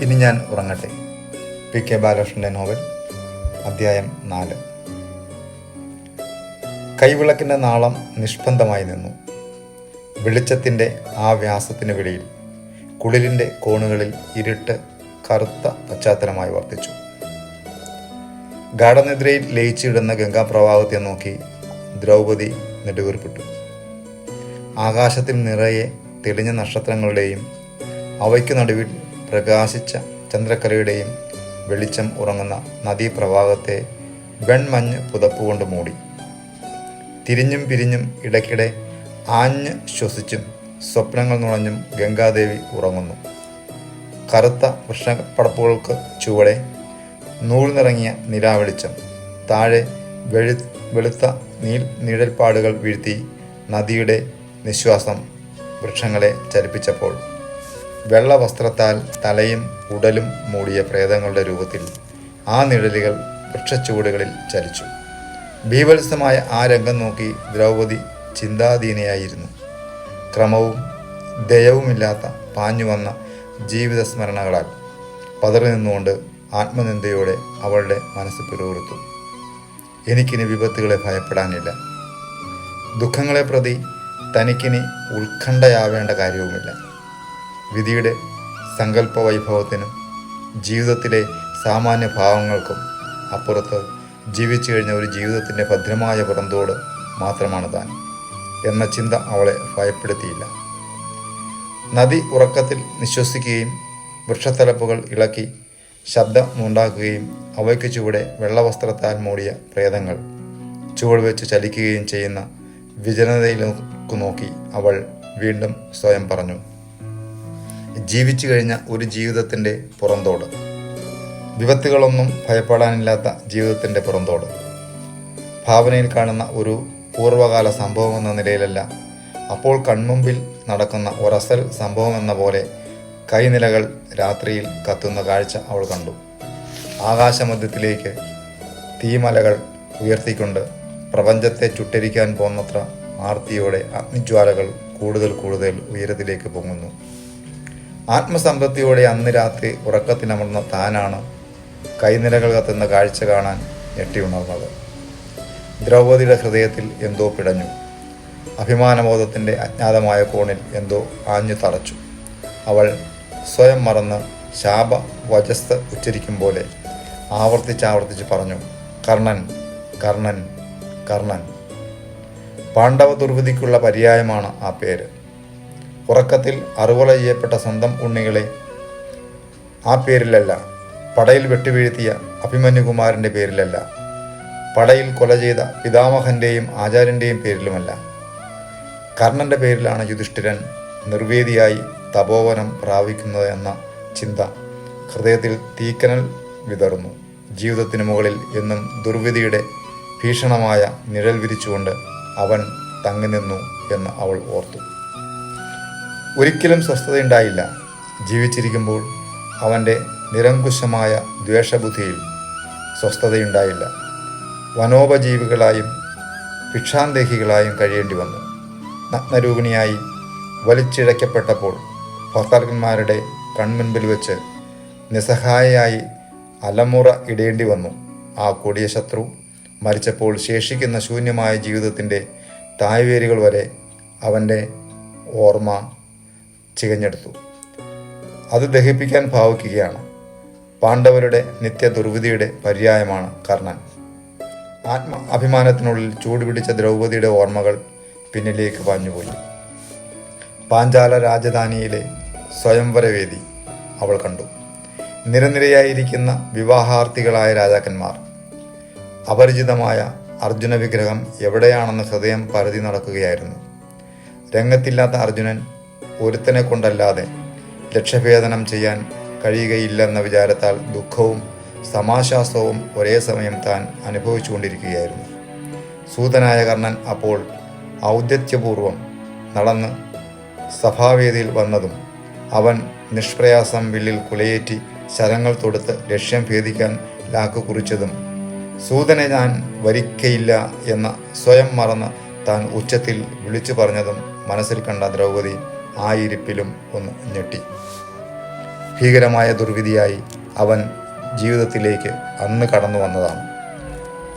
ഇനി ഞാൻ ഉറങ്ങട്ടെ. പി കെ ബാലകൃഷ്ണന്റെ നോവൽ അധ്യായം നാല്. കൈവിളക്കിന്റെ നാളം നിഷ്പന്ദമായി നിന്നു. വെളിച്ചത്തിന്റെ ആ വ്യാസത്തിന് വെളിയിൽ കുളിലിന്റെ കോണുകളിൽ ഇരുട്ട് കറുത്ത പശ്ചാത്തലമായി വർദ്ധിച്ചു ഗാഠനിദ്രയിൽ ലയിച്ചിടുന്ന ഗംഗാപ്രവാഹത്തെ നോക്കി ദ്രൗപദി നെടുവീർപ്പിട്ടു. ആകാശത്തിൽ നിറയെ തെളിഞ്ഞ നക്ഷത്രങ്ങളുടെയും അവയ്ക്ക് നടുവിൽ പ്രകാശിച്ച ചന്ദ്രക്കലയുടെയും വെളിച്ചം ഉറങ്ങുന്ന നദീപ്രവാഹത്തെ വെൺമഞ്ഞ് പുതപ്പുകൊണ്ട് മൂടി. തിരിഞ്ഞും പിരിഞ്ഞും ഇടയ്ക്കിടെ ആഞ്ഞ് ശ്വസിച്ചും സ്വപ്നങ്ങൾ നുണഞ്ഞും ഗംഗാദേവി ഉറങ്ങുന്നു. കറുത്ത വൃക്ഷപ്പടപ്പുകൾക്ക് ചുവടെ നൂൽ നിറങ്ങിയ നിരാവെളിച്ചം താഴെ വെളു വെളുത്ത നീൽ നിഴൽപ്പാടുകൾ വീഴ്ത്തി നദിയുടെ നിശ്വാസം വൃക്ഷങ്ങളെ ചലിപ്പിച്ചപ്പോൾ വെള്ള വസ്ത്രത്താൽ തലയും ഉടലും മൂടിയ പ്രേതങ്ങളുടെ രൂപത്തിൽ ആ നിഴലുകൾ വൃക്ഷച്ചുവടുകളിൽ ചലിച്ചു. ഭീവത്സമായ ആ രംഗം നോക്കി ദ്രൗപദി ചിന്താധീനയായിരുന്നു. ക്രമവും ദയവുമില്ലാത്ത പാഞ്ഞു വന്ന ജീവിതസ്മരണകളാൽ പതറി നിന്നുകൊണ്ട് ആത്മനിന്ദയോടെ അവളുടെ മനസ്സ് പിറുപിറുത്തു. എനിക്കിനി വിപത്തുകളെ ഭയപ്പെടാനില്ല. ദുഃഖങ്ങളെ പ്രതി തനിക്കിനി ഉത്കണ്ഠയാവേണ്ട കാര്യവുമില്ല. വിധിയുടെ സങ്കല്പ വൈഭവത്തിനും ജീവിതത്തിലെ സാമാന്യ ഭാവങ്ങൾക്കും അപ്പുറത്ത് ജീവിച്ചു കഴിഞ്ഞ ഒരു ജീവിതത്തിന്റെ ഭദ്രമായ പുറന്തോട് മാത്രമാണ് താൻ എന്ന ചിന്ത അവളെ ഭയപ്പെടുത്തിയില്ല. നദി ഉറക്കത്തിൽ നിശ്വസിക്കുകയും വൃക്ഷത്തലപ്പുകൾ ഇളക്കി ശബ്ദമുണ്ടാക്കുകയും അവയ്ക്ക് ചുവടെ വെള്ളവസ്ത്രത്താൽ മൂടിയ പ്രേതങ്ങൾ ചുവട് വെച്ച് ചലിക്കുകയും ചെയ്യുന്ന വിജനതയിലേക്ക് നോക്കി അവൾ വീണ്ടും സ്വയം പറഞ്ഞു ജീവിച്ചു കഴിഞ്ഞ ഒരു ജീവിതത്തിന്റെ പുറന്തോട്. വിപത്തുകളൊന്നും ഭയപ്പെടാനില്ലാത്ത ജീവിതത്തിന്റെ പുറന്തോട്. ഭാവനയിൽ കാണുന്ന ഒരു പൂർവകാല സംഭവം എന്ന നിലയിലല്ല അപ്പോൾ കൺമുമ്പിൽ നടക്കുന്ന ഒരസൽ സംഭവം എന്ന പോലെ കൈനിലകൾ രാത്രിയിൽ കത്തുന്ന കാഴ്ച അവൾ കണ്ടു. ആകാശമധ്യത്തിലേക്ക് തീമലകൾ ഉയർത്തിക്കൊണ്ട് പ്രപഞ്ചത്തെ ചുട്ടരിക്കാൻ പോന്നത്ര ആർത്തിയോടെ അഗ്നിജ്വാലകൾ കൂടുതൽ കൂടുതൽ ഉയരത്തിലേക്ക് പൊങ്ങുന്നു. ആത്മസംതൃപ്തിയോടെ അന്ന് രാത്രി ഉറക്കത്തിനമർന്ന താനാണ് കൈനിലകൾ കത്തുന്ന കാഴ്ച കാണാൻ ഞെട്ടിയുണർന്നത് ദ്രൗപതിയുടെ ഹൃദയത്തിൽ എന്തോ പിടഞ്ഞു. അഭിമാനബോധത്തിന്റെ അജ്ഞാതമായ കോണിൽ എന്തോ ആഞ്ഞു തറച്ചു അവൾ സ്വയം മറന്ന് ശാപ വജസ്ത് ഉച്ചരിക്കും പോലെ ആവർത്തിച്ചാവർത്തിച്ച് പറഞ്ഞു കർണൻ കർണൻ കർണൻ. പാണ്ഡവ ദുർവിധിക്കുള്ള പര്യായമാണ് ആ പേര്. ഉറക്കത്തിൽ അറുകൊല ചെയ്യപ്പെട്ട സ്വന്തം ഉണ്ണികളെ ആ പേരിലല്ല പടയിൽ വെട്ടുവീഴ്ത്തിയ അഭിമന്യുകുമാരന്റെ പേരിലല്ല പടയിൽ കൊല ചെയ്ത പിതാമഹന്റെയും ആചാര്യന്റെയും പേരിലുമല്ല. കർണന്റെ പേരിലാണ് യുധിഷ്ഠിരൻ നിർവേദിയായി തപോവനം പ്രാപിക്കുന്നത് എന്ന ചിന്ത ഹൃദയത്തിൽ തീക്കനൽ വിതറുന്നു. ജീവിതത്തിന് മുകളിൽ എന്നും ദുർവിധിയുടെ ഭീഷണമായ നിഴൽ വിരിച്ചുകൊണ്ട് അവൻ തങ്ങി നിന്നു എന്ന് അവൾ ഓർത്തു. ഒരിക്കലും സ്വസ്ഥതയുണ്ടായില്ല. ജീവിച്ചിരിക്കുമ്പോൾ അവന്റെ നിരങ്കുശമായ ദ്വേഷബുദ്ധിയിൽ സ്വസ്ഥതയുണ്ടായില്ല. വനോപജീവികളായും ഭിക്ഷാന്തേഹികളായും കഴിയേണ്ടി വന്നു നഗ്നരൂപിണിയായി വലിച്ചിഴയ്ക്കപ്പെട്ടപ്പോൾ ഭർത്താക്കന്മാരുടെ കൺമുൻപിൽ വെച്ച് നിസ്സഹായയായി അലമുറ ഇടേണ്ടി വന്നു ആ കൊടിയ ശത്രു മരിച്ചപ്പോൾ ശേഷിക്കുന്ന ശൂന്യമായ ജീവിതത്തിന്റെ തായ്വേരുകൾ വരെ അവന്റെ ഓർമ്മ ചികഞ്ഞെടുത്തു. അത് ദഹിപ്പിക്കാൻ ഭാവിക്കുകയാണ്. പാണ്ഡവരുടെ നിത്യ ദുർവിധിയുടെ പര്യായമാണ് കർണൻ. ആത്മ അഭിമാനത്തിനുള്ളിൽ ചൂടുപിടിച്ച ദ്രൗപതിയുടെ ഓർമ്മകൾ പിന്നിലേക്ക് പാഞ്ഞുപോയി. പാഞ്ചാല രാജധാനിയിലെ സ്വയംവരവേദി അവൾ കണ്ടു. നിരനിരയായിരിക്കുന്ന വിവാഹാർത്ഥികളായ രാജാക്കന്മാർ. അപരിചിതമായ അർജുന വിഗ്രഹം എവിടെയാണെന്ന് ഹൃദയം പരതി നടക്കുകയായിരുന്നു. രംഗത്തില്ലാത്ത അർജുനൻ ഒരുത്തനെ കൊണ്ടല്ലാതെ ലക്ഷ്യഭേദനം ചെയ്യാൻ കഴിയുകയില്ലെന്ന വിചാരത്താൽ ദുഃഖവും സമാശ്വാസവും ഒരേ സമയം താൻ അനുഭവിച്ചുകൊണ്ടിരിക്കുകയായിരുന്നു. സൂതനായ കർണൻ അപ്പോൾ ഔദ്യത്യപൂർവം നടന്ന് സഭാവേദിയിൽ വന്നതും അവൻ നിഷ്പ്രയാസം വില്ലിൽ കുലയേറ്റി ശരങ്ങൾ തൊടുത്ത് ലക്ഷ്യം ഭേദിക്കാൻ ലാക്ക് കുറിച്ചതും സൂതനെ ഞാൻ വരിക്കയില്ല എന്ന സ്വയം മറന്ന് താൻ ഉച്ചത്തിൽ വിളിച്ചു പറഞ്ഞതും മനസ്സിൽ കണ്ട ദ്രൗപദി ആ ഇരിപ്പിലും ഒന്ന് ഞെട്ടി. ഭീകരമായ ദുർവിധിയായി അവൻ ജീവിതത്തിലേക്ക് അന്ന് കടന്നു വന്നതാണ്.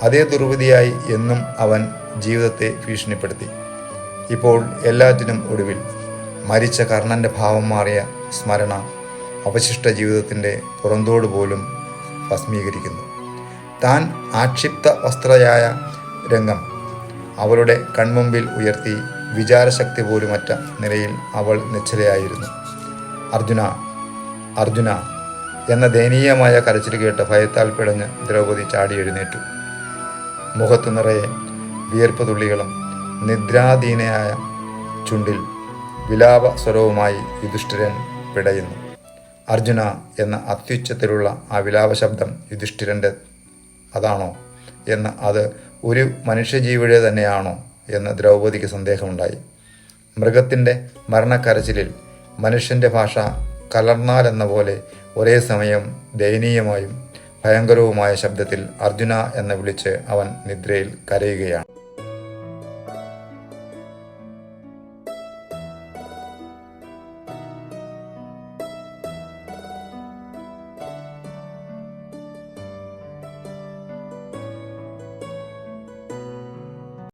അതേ ദുർവിധിയായി എന്നും അവൻ ജീവിതത്തെ ഭീഷണിപ്പെടുത്തി. ഇപ്പോൾ എല്ലാറ്റിനും ഒടുവിൽ മരിച്ച കർണന്റെ ഭാവം മാറിയ സ്മരണ അവശിഷ്ട ജീവിതത്തിന്റെ പുറന്തോട് പോലും ഭസ്മീകരിക്കുന്നു. താൻ ആക്ഷിപ്ത വസ്ത്രയായ രംഗം അവരുടെ കൺമുമ്പിൽ ഉയർത്തി വിചാരശക്തി പോലുമറ്റ നിലയിൽ അവൾ നിശ്ചലയായിരുന്നു. അർജുന അർജുന എന്ന ദയനീയമായ കരച്ചിൽ കേട്ട് ഭയത്താൽ പിടഞ്ഞ് ദ്രൗപദി ചാടി എഴുന്നേറ്റു. മുഖത്തു നിറയെ വിയർപ്പ് തുള്ളികളും നിദ്രാധീനയായ ചുണ്ടിൽ വിലാപ സ്വരവുമായി യുധിഷ്ഠിരൻ പിടയുന്നു. അർജുന എന്ന അത്യുച്ചത്തിലുള്ള ആ വിലാപ ശബ്ദം യുധിഷ്ഠിരന്റെ അതാണോ? എന്ന് അത് ഒരു മനുഷ്യജീവിയുടെ തന്നെയാണോ എന്ന് ദ്രൗപദിക്ക് സന്ദേഹമുണ്ടായി. മൃഗത്തിന്റെ മരണക്കരച്ചിലിൽ മനുഷ്യന്റെ ഭാഷ കലർന്നാലെന്ന പോലെ ഒരേ സമയം ദയനീയമായും ഭയങ്കരവുമായ ശബ്ദത്തിൽ അർജുന എന്ന് വിളിച്ച് അവൻ നിദ്രയിൽ കരയുകയാണ്.